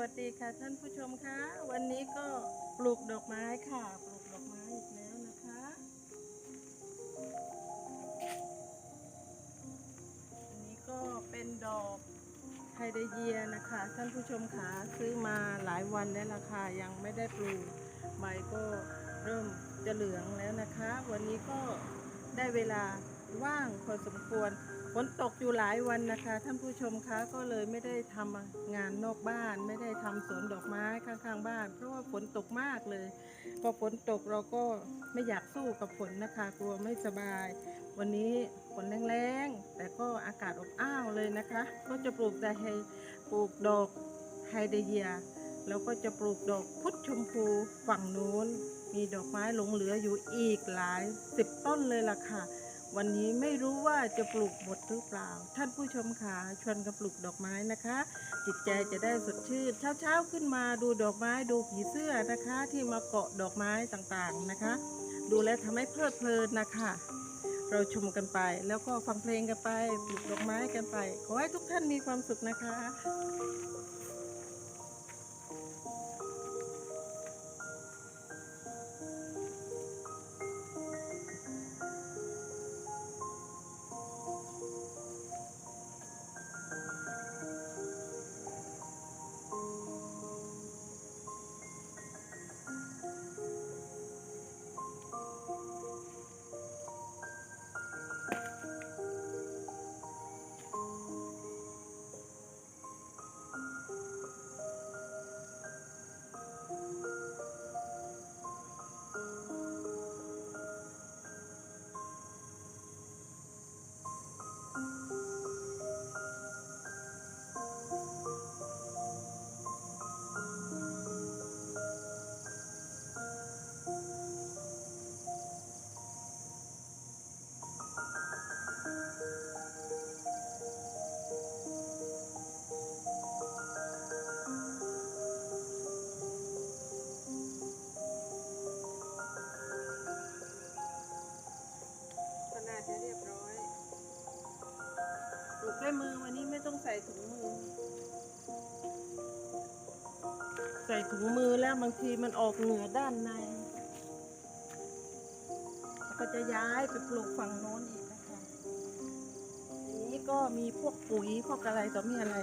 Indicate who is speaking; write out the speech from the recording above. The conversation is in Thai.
Speaker 1: วัสดีค่ะท่านผู้ชมคะ วันนี้ก็ปลูกดอกไม้ค่ะ ปลูกดอกไม้อีกแล้วนะคะ อันนี้ก็เป็นดอกไฮเดเยียนะคะ ท่านผู้ชมคะซื้อมาหลายวันแล้วราคายังไม่ได้ปลูกใบก็เริ่มจะเหลืองแล้วนะคะ วันนี้ก็ได้เวลาว่างพอสมควร ฝนตกอยู่หลายวันนะคะ ท่านผู้ชมคะก็เลยไม่ได้ทำงานนอกบ้าน ไม่ได้ทำสวนดอกไม้ข้างๆบ้าน เพราะว่าฝนตกมากเลยพอฝนตกเราก็ไม่อยากสู้กับฝนนะคะ กลัวไม่สบาย วันนี้ฝนแรงๆแต่ก็อากาศอบอ้าวเลยนะคะ ก็จะปลูกแต่ไฮปลูกดอกไฮเดเยียแล้วก็จะปลูกดอกพุทธชมพูฝั่งนู้น มีดอกไม้หลงเหลืออยู่อีกหลายสิบต้นเลยล่ะค่ะ วันนี้ไม่รู้ว่าจะปลูกหมดหรือเปล่า ท่านผู้ชมค่ะชวนกันปลูกดอกไม้นะคะ จิตใจจะได้สดชื่นเช้าๆขึ้นมาดูดอกไม้ดูผีเสื้อนะคะ ที่มาเกาะดอกไม้ต่างๆนะคะ ดูแลทำให้เพลิดเพลินนะคะ เราชมกันไปแล้วก็ฟังเพลงกันไปปลูกดอกไม้กันไป ขอให้ทุกท่านมีความสุขนะคะ ด้วยมือวันนี้ไม่ต้องใส่ถุงมือ ใส่ถุงมือแล้วบางทีมันออกเหนือด้านใน ก็จะย้ายไปปลูกฝั่งโน้นอีกนะคะทีนี้ก็มีพวกปุ๋ยพวกอะไรต่อมีอะไร